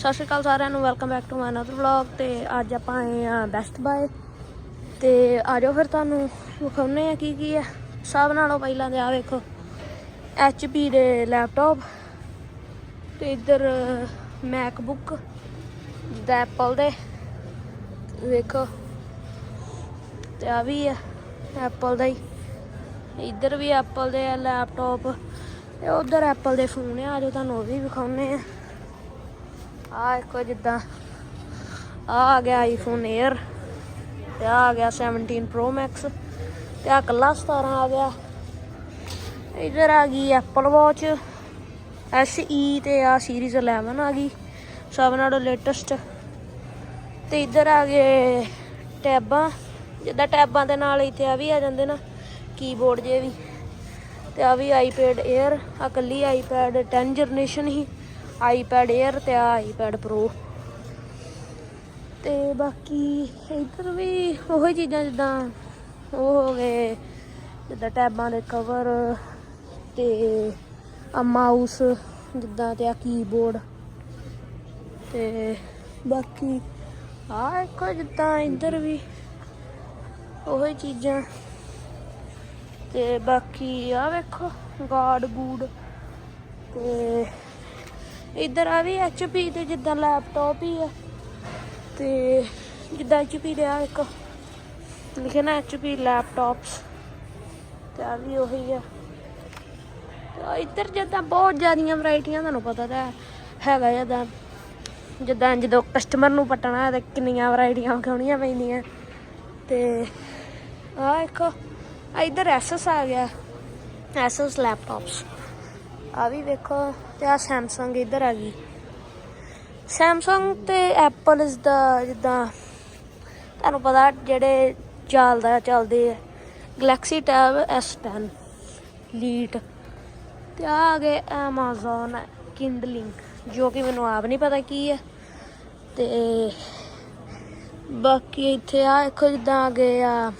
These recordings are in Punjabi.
ਸਤਿ ਸ਼੍ਰੀ ਅਕਾਲ ਸਾਰਿਆਂ ਨੂੰ welcome back to my another vlog ਤੇ ਅੱਜ ਆਪਾਂ ਆਏ ਆ ਬੈਸਟ ਬਾਏ ਤੇ ਆਜੋ ਫਿਰ ਤੁਹਾਨੂੰ ਵਿਖਾਉਨੇ ਆ ਕੀ ਕੀ ਆ ਸਭ ਨਾਲੋਂ ਪਹਿਲਾਂ ਤੇ ਆ ਵੇਖੋ HP ਦੇ ਲੈਪਟਾਪ ਤੇ ਇੱਧਰ ਮੈਕਬੁੱਕ ਜਿੱਦਾਂ ਐਪਲ ਦੇ, ਵੇਖੋ, ਤੇ ਆ ਵੀ ਆ ਐਪਲ ਦਾ ਹੀ। ਇੱਧਰ ਵੀ ਐਪਲ ਦੇ ਆ ਲੈਪਟਾਪ ਤੇ ਉਧਰ ਐਪਲ ਦੇ ਫੋਨ ਆ ਆਜੋ ਤੁਹਾਨੂੰ ਉਹ ਵੀ ਵਿਖਾਉਨੇ ਆ ਆ ਇੱਕੋ ਜਿੱਦਾਂ ਆ ਆ ਗਿਆ ਆਈਫੋਨ 에ਅਰ ਤੇ ਆ ਆ ਗਿਆ 17 ਪ੍ਰੋ ਮੈਕਸ ਤੇ ਆ ਕੱਲਾ 17 ਆ ਗਿਆ। ਇਧਰ ਆ ਗਈ Apple Watch SE ਤੇ ਆ ਸੀਰੀਜ਼ 11 ਆ ਗਈ, ਸਭ ਨਾਲੋਂ ਲੇਟੈਸਟ ਤੇ ਇਧਰ ਆ ਗਏ ਟੈਬਾਂ, ਜਿੱਦਾਂ ਟੈਬਾਂ ਦੇ ਨਾਲ ਇੱਥੇ ਆ ਵੀ ਆ ਜਾਂਦੇ ਨਾ ਕੀਬੋਰਡ ਜੇ ਵੀ। ਤੇ ਆ ਵੀ ਆਈਪੈਡ Air, ਆ ਕੱਲੀ ਆਈਪੈਡ 10 ਜਨਰੇਸ਼ਨ ਹੀ। ਆਈਪੈਡ Air ਤੇ ਆਈਪੈਡ ਪ੍ਰੋ Pro ਤੇ ਬਾਕੀ ਇੱਧਰ ਵੀ ਉਹੀ ਚੀਜ਼ਾਂ ਜਿੱਦਾਂ ਉਹ ਹੋ ਗਏ, ਜਿੱਦਾਂ ਟੈਬਾਂ ਦੇ ਕਵਰ ਤੇ ਆ ਮਾਊਸ ਜਿੱਦਾਂ ਤੇ ਆ ਕੀਬੋਰਡ ਤੇ ਬਾਕੀ ਆ ਇੱਕੋ ਜਿੱਦਾਂ ਇੱਧਰ ਵੀ ਉਹੀ ਚੀਜ਼ਾਂ। ਤੇ ਬਾਕੀ ਆ ਵੇਖੋ ਗਾਰਡ ਗੂਡ ਤੇ ਇੱਧਰ ਆ ਵੀ HP ਤੇ ਜਿੱਦਾਂ ਲੈਪਟਾਪ ਹੀ ਆ। ਤੇ ਜਿੱਦਾਂ HP ਦੇ ਆ ਇੱਕ, ਲਿਖਿਆ ਨਾ HP ਲੈਪਟਾਪਸ ਤੇ ਆ ਵੀ ਉਹੀ ਆ। ਤੇ ਇੱਧਰ ਜਿੱਦਾਂ ਬਹੁਤ ਜ਼ਿਆਦੀਆਂ ਵੈਰਾਈਟੀਆਂ ਤੁਹਾਨੂੰ ਪਤਾ ਤਾਂ ਹੈਗਾ ਜਿੱਦਾਂ ਜਿੱਦਾਂ ਜਦੋਂ ਕਸਟਮਰ ਨੂੰ ਪਟਣਾ ਹੈ ਤਾਂ ਕਿੰਨੀਆਂ ਵੈਰਾਈਟੀਆਂ ਵਿਖਾਉਣੀਆਂ ਪੈਂਦੀਆਂ। ਤੇ ਆ ਇੱਕ, ਆ ਇੱਧਰ ਐਸਐਸ ਆ ਗਿਆ। ਐਸਐਸ ਲੈਪਟਾਪਸ ਆ ਵੀ ਵੇਖੋ ਤੇ ਆ ਸੈਮਸੰਗ ਇੱਧਰ ਆ ਗਈ। ਸੈਮਸੰਗ ਤੇ ਐਪਲ ਇਸ ਦਾ ਜਿੱਦਾਂ ਤੁਹਾਨੂੰ ਪਤਾ ਜਿਹੜੇ ਚੱਲਦਾ ਚੱਲਦੇ ਆ। ਗੈਲੈਕਸੀ ਟੈਬ S10 ਲੀਟ ਤੇ ਆ ਆ ਗਏ Amazon Kindling, ਜੋ ਕਿ ਮੈਨੂੰ ਆਪ ਨਹੀਂ ਪਤਾ ਕੀ ਹੈ ਤੇ ਬਾਕੀ ਇੱਥੇ ਆ, ਦੇਖੋ ਜਿੱਦਾਂ ਆ ਗਏ ਆ।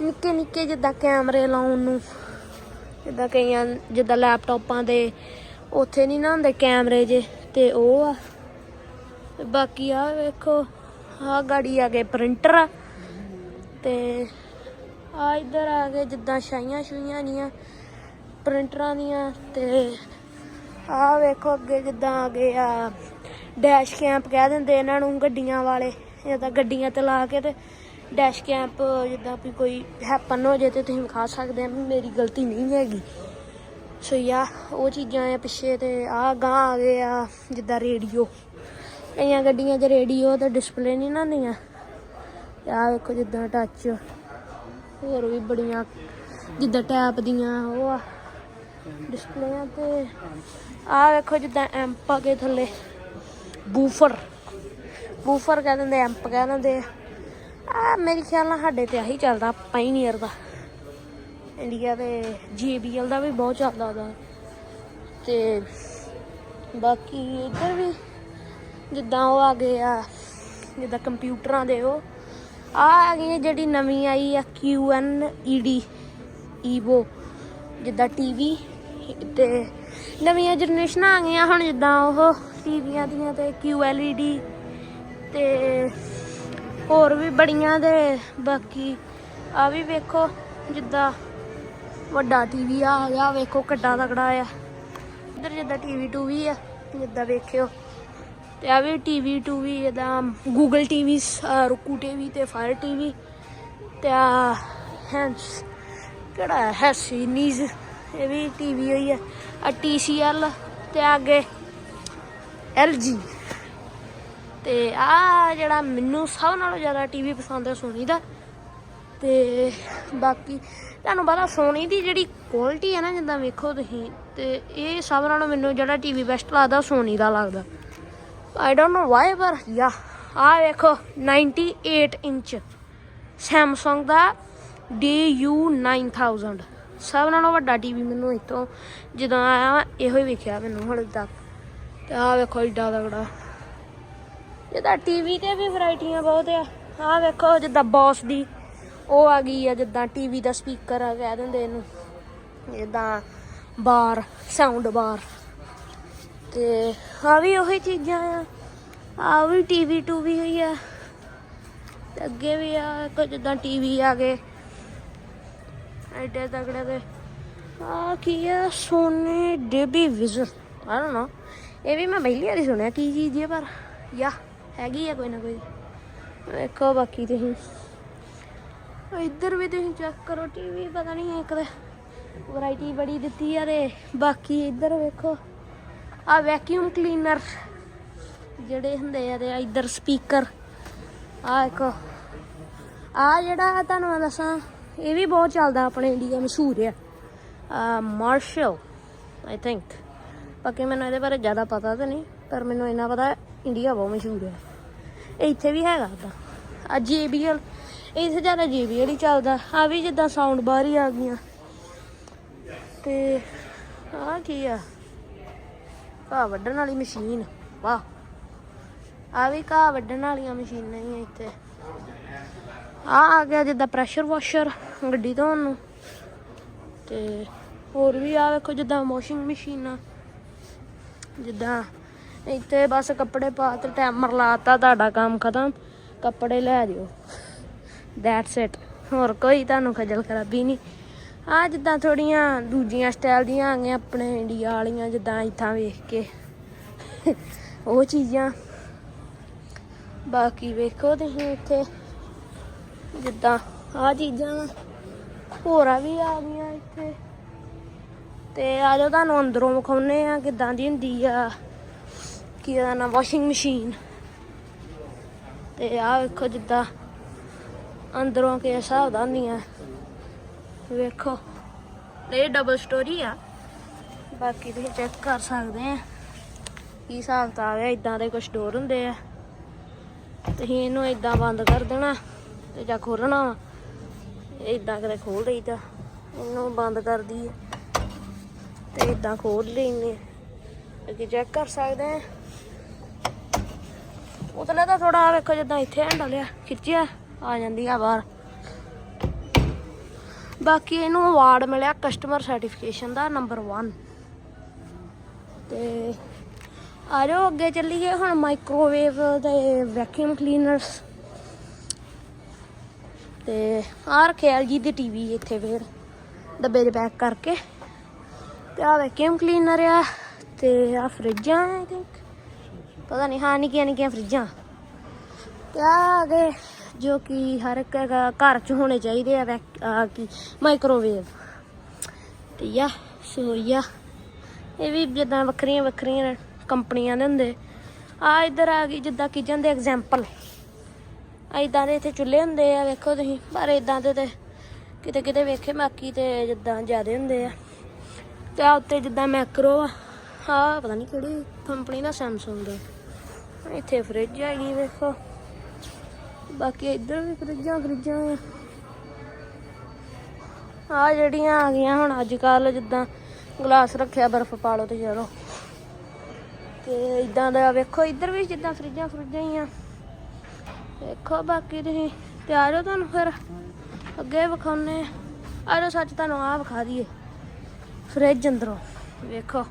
ਨਿੱਕੇ ਨਿੱਕੇ ਜਿੱਦਾਂ ਕੈਮਰੇ ਲਾਉਣ ਨੂੰ। ਜਿੱਦਾਂ ਕਈਆਂ, ਜਿੱਦਾਂ ਲੈਪਟਾਪਾਂ ਦੇ, ਉੱਥੇ ਨਹੀਂ ਨਾ ਹੁੰਦੇ ਕੈਮਰੇ ਜੇ, ਤੇ ਉਹ ਆ। ਤੇ ਬਾਕੀ ਆ ਵੇਖੋ, ਆ ਗਾੜੀ ਆ ਗਏ ਪ੍ਰਿੰਟਰ ਆ। ਤੇ ਆ ਇੱਧਰ ਆ ਗਏ ਜਿੱਦਾਂ ਛਾਈਆਂ ਛੁਈਆਂ ਦੀਆਂ ਪ੍ਰਿੰਟਰਾਂ ਦੀਆਂ, ਤੇ ਆ ਵੇਖੋ ਅੱਗੇ ਜਿੱਦਾਂ ਆ ਗਏ ਆ ਡੈਸ਼ ਕੈਂਪ ਕਹਿ ਦਿੰਦੇ ਇਹਨਾਂ ਨੂੰ ਗੱਡੀਆਂ ਵਾਲੇ ਜਿੱਦਾਂ ਗੱਡੀਆਂ ਤੇ ਲਾ ਕੇ ਤੇ ਡੈਸ਼ ਕੈਂਪ ਜਿੱਦਾਂ ਵੀ ਕੋਈ ਹੈਪਨ ਹੋ ਜੇ ਤੇ ਤੁਸੀਂ ਵਿਖਾ ਸਕਦੇ ਆ ਵੀ ਮੇਰੀ ਗਲਤੀ ਨਹੀਂ ਹੈਗੀ। ਸੋ ਯਾ ਉਹ ਚੀਜ਼ਾਂ ਆ ਪਿੱਛੇ ਤੇ ਆ ਗਾਂ ਆ ਗਏ ਆ, ਜਿੱਦਾਂ ਰੇਡੀਓ ਕਈਆਂ ਗੱਡੀਆਂ 'ਚ ਰੇਡੀਓ ਤੇ ਡਿਸਪਲੇ ਨਹੀਂ ਨਾ ਹੁੰਦੀਆਂ। ਆ ਵੇਖੋ ਜਿੱਦਾਂ ਟੱਚ ਹੋਰ ਵੀ ਬੜੀਆਂ, ਜਿੱਦਾਂ ਟੈਪ ਦੀਆਂ, ਉਹ ਆ ਡਿਸਪਲੇਆਂ ਤੇ। ਆ ਵੇਖੋ ਜਿੱਦਾਂ ਐਂਪ ਆ ਕੇ ਥੱਲੇ। ਬੂਫਰ ਬੂਫਰ ਕਹਿ ਦਿੰਦੇ ਐਂਪ ਕਹਿ ਦਿੰਦੇ ਆ ਮੇਰੇ ਖਿਆਲ ਨਾਲ ਸਾਡੇ ਤੇ ਆਹੀ ਚੱਲਦਾ ਪਾਈਨੀਅਰ ਦਾ ਇੰਡੀਆ ਦੇ JBL ਦਾ ਵੀ ਬਹੁਤ ਚੱਲਦਾ ਉਹਦਾ। ਤੇ ਬਾਕੀ ਇੱਧਰ ਵੀ ਜਿੱਦਾਂ ਉਹ ਆ ਗਏ ਆ, ਜਿੱਦਾਂ ਕੰਪਿਊਟਰਾਂ ਦੇ ਉਹ ਆ ਆ ਗਈ ਜਿਹੜੀ ਨਵੀਂ ਆਈ ਆ QNED ਈਵੋ ਜਿੱਦਾਂ ਟੀਵੀ ਤੇ ਨਵੀਆਂ ਜਨਰੇਸ਼ਨਾਂ ਆ ਗਈਆਂ ਹੁਣ ਜਿੱਦਾਂ ਉਹ ਟੀਵੀਆਂ ਦੀਆਂ ਤੇ QLED ਤੇ ਹੋਰ ਵੀ ਬੜੀਆਂ ਦੇ, ਬਾਕੀ ਆ ਵੀ ਵੇਖੋ ਜਿੱਦਾਂ ਵੱਡਾ ਟੀਵੀ ਆ ਆ ਗਿਆ ਵੇਖੋ ਕਿੱਡਾ ਤਕੜਾ ਆ। ਇੱਧਰ ਜਿੱਦਾਂ ਟੀਵੀ 2 ਵੀ ਆ, ਜਿੱਦਾਂ ਵੇਖਿਓ। ਤੇ ਆ ਵੀ ਟੀਵੀ 2 ਵੀ ਜਿੱਦਾਂ ਗੂਗਲ ਟੀਵੀ ਰੁਕੂ ਟੀਵੀ ਤੇ ਫਾਇਰ ਟੀਵੀ ਤੇ ਆ ਹੈਂਸ, ਕਿਹੜਾ ਹੈ ਸੀਨੀਜ਼ ਇਹ ਵੀ ਟੀਵੀ ਹੋਈ ਹੈ ਆ TCL ਤੇ ਅੱਗੇ LG ਤੇ ਆ ਜਿਹੜਾ ਮੈਨੂੰ ਸਭ ਨਾਲੋਂ ਜ਼ਿਆਦਾ ਟੀਵੀ ਪਸੰਦ ਹੈ ਸੋਨੀ ਦਾ। ਤੇ ਬਾਕੀ ਤੁਹਾਨੂੰ ਪਤਾ ਸੋਨੀ ਦੀ ਜਿਹੜੀ ਕੁਆਲਿਟੀ ਹੈ ਨਾ, ਜਿੱਦਾਂ ਵੇਖੋ ਤੁਸੀਂ, ਤੇ ਇਹ ਸਭ ਨਾਲੋਂ ਮੈਨੂੰ ਜਿਹੜਾ ਟੀਵੀ ਬੈਸਟ ਲੱਗਦਾ ਸੋਨੀ ਦਾ ਲੱਗਦਾ। ਆਈ ਡੋਨਟ ਨੋ ਵਾਈ ਪਰ ਯਾ ਆ ਵੇਖੋ 98 ਇੰਚ ਸੈਮਸੰਗ ਦਾ DU9000 ਸਭ ਨਾਲੋਂ ਵੱਡਾ ਟੀਵੀ ਮੈਨੂੰ ਇੱਥੋਂ, ਜਦੋਂ ਆਇਆ, ਇਹੋ ਹੀ ਵੇਖਿਆ ਮੈਨੂੰ ਹਲੇ ਤੱਕ। ਤੇ ਆ ਵੇਖੋ ਏਡਾ ਤਗੜਾ ਜਿੱਦਾਂ ਟੀਵੀ ਤੇ ਵੀ ਵੈਰਾਈਟੀਆਂ ਬਹੁਤ ਆ। ਆ ਵੇਖੋ ਜਿੱਦਾਂ ਬੌਸ ਦੀ, ਉਹ ਆ ਗਈ ਆ ਜਿੱਦਾਂ ਟੀਵੀ ਦਾ ਸਪੀਕਰ ਆ ਕਹਿ ਦਿੰਦੇ ਇਹਨੂੰ। ਜਿੱਦਾਂ ਬਾਰ ਸਾਊਂਡ ਬਾਰ ਤੇ ਆ ਵੀ ਉਹੀ ਚੀਜ਼ਾਂ ਆ। ਆ ਵੀ ਟੀਵੀ ਟੂਵੀ ਹੋਈ ਆ। ਤੇ ਅੱਗੇ ਵੀ ਆ ਕੁਝ ਜਿੱਦਾਂ ਟੀਵੀ ਆ ਗਏ। ਐਡੇ ਤਗੜੇ ਦੇ ਆ ਕੀ ਆ, ਸੋਨੇ ਡੇਬੀ ਵਿਜ਼ਨ। ਆ don't know ਇਹ ਵੀ ਮੈਂ ਪਹਿਲੀ ਵਾਰੀ ਸੁਣਿਆ, ਕੀ ਚੀਜ਼ ਹੈ ਪਰ, ਯਾ। ਹੈਗੀ ਆ ਕੋਈ ਨਾ ਕੋਈ। ਵੇਖੋ ਬਾਕੀ ਤੁਸੀਂ। ਇੱਧਰ ਵੀ ਤੁਸੀਂ ਚੈੱਕ ਕਰੋ ਟੀਵੀ ਪਤਾ ਨਹੀਂ ਇੱਕ ਤੇ ਵੈਰਾਈਟੀ ਬੜੀ ਦਿੱਤੀ ਆ ਤੇ ਬਾਕੀ ਇੱਧਰ ਵੇਖੋ। ਆ ਵੈਕਿਊਮ ਕਲੀਨਰ ਜਿਹੜੇ ਹੁੰਦੇ ਆ ਤੇ ਇੱਧਰ ਸਪੀਕਰ ਆ ਇੱਕ। ਆ ਜਿਹੜਾ ਤੁਹਾਨੂੰ ਮੈਂ ਦੱਸਾਂ, ਇਹ ਵੀ ਬਹੁਤ ਚੱਲਦਾ ਆਪਣੇ ਇੰਡੀਆ ਮਸ਼ਹੂਰ ਆ। ਆ ਮਾਰਸ਼ਲ ਆਈ ਥਿੰਕ ਬਾਕੀ ਮੈਨੂੰ ਇਹਦੇ ਬਾਰੇ ਜ਼ਿਆਦਾ ਪਤਾ ਤਾਂ ਨਹੀਂ, ਪਰ ਮੈਨੂੰ ਇੰਨਾ ਪਤਾ ਇੰਡੀਆ ਬਹੁਤ ਮਸ਼ਹੂਰ ਹੈ ਇੱਥੇ ਵੀ ਹੈਗਾ ਤਾਂ। ਆ JBL ਇੱਥੇ ਜ਼ਿਆਦਾ JBL ਹੀ ਚੱਲਦਾ। ਆ ਵੀ ਜਿੱਦਾਂ ਸਾਊਂਡ ਬਾਹਰ ਹੀ ਆ ਗਈਆਂ। ਤੇ ਆ ਕੀ ਆ? ਘਾਹ ਵੱਢਣ ਵਾਲੀ ਮਸ਼ੀਨ। ਵਾਹ। ਆ ਵੀ ਘਾਹ ਵੱਢਣ ਵਾਲੀਆਂ ਮਸ਼ੀਨਾਂ ਹੀ ਆ ਇੱਥੇ। ਆ ਆ ਗਿਆ ਜਿੱਦਾਂ ਪ੍ਰੈਸ਼ਰ ਵਾਸ਼ਰ ਗੱਡੀ ਧੋਣ ਨੂੰ। ਤੇ ਹੋਰ ਵੀ ਆ ਵੇਖੋ ਜਿੱਦਾਂ ਵਾਸ਼ਿੰਗ ਮਸ਼ੀਨਾਂ। ਜਿੱਦਾਂ ਇੱਥੇ ਬਸ ਕੱਪੜੇ ਪਾ ਤੇ ਟਾਈਮਰ ਲਾਤਾ ਤੁਹਾਡਾ ਕੰਮ ਖਤਮ। ਕੱਪੜੇ ਲੈ ਦਿਓ ਦੈਟਸ ਇਟ ਹੋਰ ਕੋਈ ਤੁਹਾਨੂੰ ਖਜਲ ਖਰਾਬੀ ਨਹੀਂ। ਆ ਜਿੱਦਾਂ ਥੋੜੀਆਂ ਦੂਜੀਆਂ ਸਟਾਈਲ ਦੀਆਂ ਆ ਗਈਆਂ, ਆਪਣੇ ਇੰਡੀਆ ਵਾਲੀਆਂ, ਜਿੱਦਾਂ ਇੱਥਾਂ ਵੇਖ ਕੇ। ਉਹ ਚੀਜ਼ਾਂ। ਬਾਕੀ ਵੇਖੋ ਤੁਸੀਂ ਇੱਥੇ। ਜਿੱਦਾਂ ਆ ਚੀਜ਼ਾਂ ਹੋਰਾਂ ਵੀ ਆ ਗਈਆਂ ਇੱਥੇ। ਤੇ ਆ ਜਾਓ, ਤੁਹਾਨੂੰ ਅੰਦਰੋਂ ਵਿਖਾਉਨੇ ਆ ਕਿਦਾਂ ਦੀ ਹੁੰਦੀ ਆ। ਕੀ ਇਹਦਾ ਨਾ ਵਾਸ਼ਿੰਗ ਮਸ਼ੀਨ ਤੇ ਆ ਵੇਖੋ ਜਿੱਦਾਂ ਅੰਦਰੋਂ ਕਿਸ ਹਿਸਾਬ ਦਾ ਹੁੰਦੀਆਂ। ਵੇਖੋ। ਇਹ ਡਬਲ ਸਟੋਰੀ ਆ। ਬਾਕੀ ਤੁਸੀਂ ਚੈੱਕ ਕਰ ਸਕਦੇ ਆ। ਕੀ ਹਿਸਾਬ ਤਾਂ ਆ ਗਿਆ ਇਦਾਂ ਦੇ ਕੁਝ ਡੋਰ ਹੁੰਦੇ ਆ। ਤੁਸੀਂ ਇਹਨੂੰ ਇਦਾਂ ਬੰਦ ਕਰ ਦੇਣਾ ਤੇ ਜਾਂ ਖੋਲਣਾ ਵਾ। ਇਦਾਂ ਕਦੇ ਖੋਲ ਦਈਦਾ ਇਹਨੂੰ ਬੰਦ ਕਰ ਦਈਏ। ਤੇ ਇਦਾਂ ਖੋਲ ਲੈਨੇ ਅੱਗੇ ਚੈੱਕ ਕਰ ਸਕਦੇ ਆ। ਉਤਲੇ ਤਾਂ ਥੋੜਾ ਵੇਖੋ ਜਿੱਦਾਂ ਇੱਥੇ ਹੈਂਡਲ ਆ, ਖਿੱਚਿਆ, ਆ ਜਾਂਦੀ ਆ ਬਾਹਰ। ਬਾਕੀ ਇਹਨੂੰ ਅਵਾਰਡ ਮਿਲਿਆ ਕਸਟਮਰ ਸਰਟੀਫਿਕੇਸ਼ਨ ਦਾ ਨੰਬਰ 1 ਤੇ ਆ ਜਾਓ, ਅੱਗੇ ਚੱਲੀਏ ਹੁਣ ਮਾਈਕ੍ਰੋਵੇਵ ਤੇ ਵੈਕਿਊਮ ਕਲੀਨਰਸ ਤੇ ਆ ਰੱਖਿਆ ਜੀ ਦੀ ਟੀਵੀ ਇੱਥੇ ਫੇਰ, ਡੱਬੇ ਦੇ ਪੈਕ ਕਰਕੇ। ਤੇ ਆ ਵੈਕਿਊਮ ਕਲੀਨਰ ਆ, ਤੇ ਆ ਫਰਿੱਜਾਂ ਆਈ ਥਿੰਕ ਪਤਾ ਨਹੀਂ ਹਾਂ, ਨਿੱਕੀਆਂ ਨਿੱਕੀਆਂ ਫਰਿੱਜਾਂ। ਤੇ ਆ ਗਏ, ਜੋ ਕਿ ਹਰ ਇੱਕ ਘ- ਘਰ 'ਚ ਹੋਣੇ ਚਾਹੀਦੇ ਆ, ਵੈਕ- ਆ ਕੀ ਮਾਈਕ੍ਰੋਵੇਵ ਤੇ ਯਾ, ਸੋ ਇਹ ਵੀ ਜਿੱਦਾਂ ਵੱਖਰੀਆਂ ਵੱਖਰੀਆਂ ਕੰਪਨੀਆਂ ਦੇ ਹੁੰਦੇ। ਆ ਇੱਧਰ ਆ ਗਈ, ਜਿੱਦਾਂ ਕਿਚਨ ਦੇ ਐਗਜ਼ਾਮਪਲ ਇਦਾਂ ਦੇ ਇੱਥੇ ਚੁੱਲ੍ਹੇ ਹੁੰਦੇ ਆ, ਵੇਖੋ ਤੁਸੀਂ, ਪਰ ਇਦਾਂ ਦੇ ਤੇ ਕਿਤੇ ਕਿਤੇ ਵੇਖੇ ਬਾਕੀ ਤੇ ਜਿੱਦਾਂ ਜ਼ਿਆਦੇ ਹੁੰਦੇ ਆ। ਤੇ ਆ ਉੱਤੇ ਜਿੱਦਾਂ ਮੈਕਰੋ ਆ ਆ ਪਤਾ ਨਹੀਂ ਕਿਹੜੀ ਕੰਪਨੀ ਦਾ ਸੈਮਸੰਗ ਦਾ। ਇੱਥੇ ਫ੍ਰਿਜ ਹੈਗੀ, ਵੇਖੋ। ਬਾਕੀ ਇੱਧਰ ਵੀ ਫਰਿੱਜਾਂ ਫਰਿੱਜਾਂ ਆ। ਆ ਜਿਹੜੀਆਂ ਆ ਗਈਆਂ ਹੁਣ ਅੱਜ ਕੱਲ ਜਿੱਦਾਂ ਗਲਾਸ ਰੱਖਿਆ, ਬਰਫ਼ ਪਾ ਲਓ ਤੇ ਚਲੋ। ਤੇ ਇਦਾਂ ਦਾ, ਵੇਖੋ, ਇੱਧਰ ਵੀ ਜਿੱਦਾਂ ਫਰਿੱਜਾਂ ਫਰਿੱਜਾਂ ਹੀ ਆ। ਵੇਖੋ, ਬਾਕੀ ਤੁਸੀਂ ਤੇ ਆ ਜਾਓ ਤੁਹਾਨੂੰ ਫਿਰ? ਅੱਗੇ ਵਿਖਾਉਨੇ ਆ। ਆ ਜਾਓ, ਸੱਚ ਤੁਹਾਨੂੰ ਆ ਵਿਖਾ ਦਈਏ। ਫਰਿੱਜ ਅੰਦਰੋਂ, ਵੇਖੋ।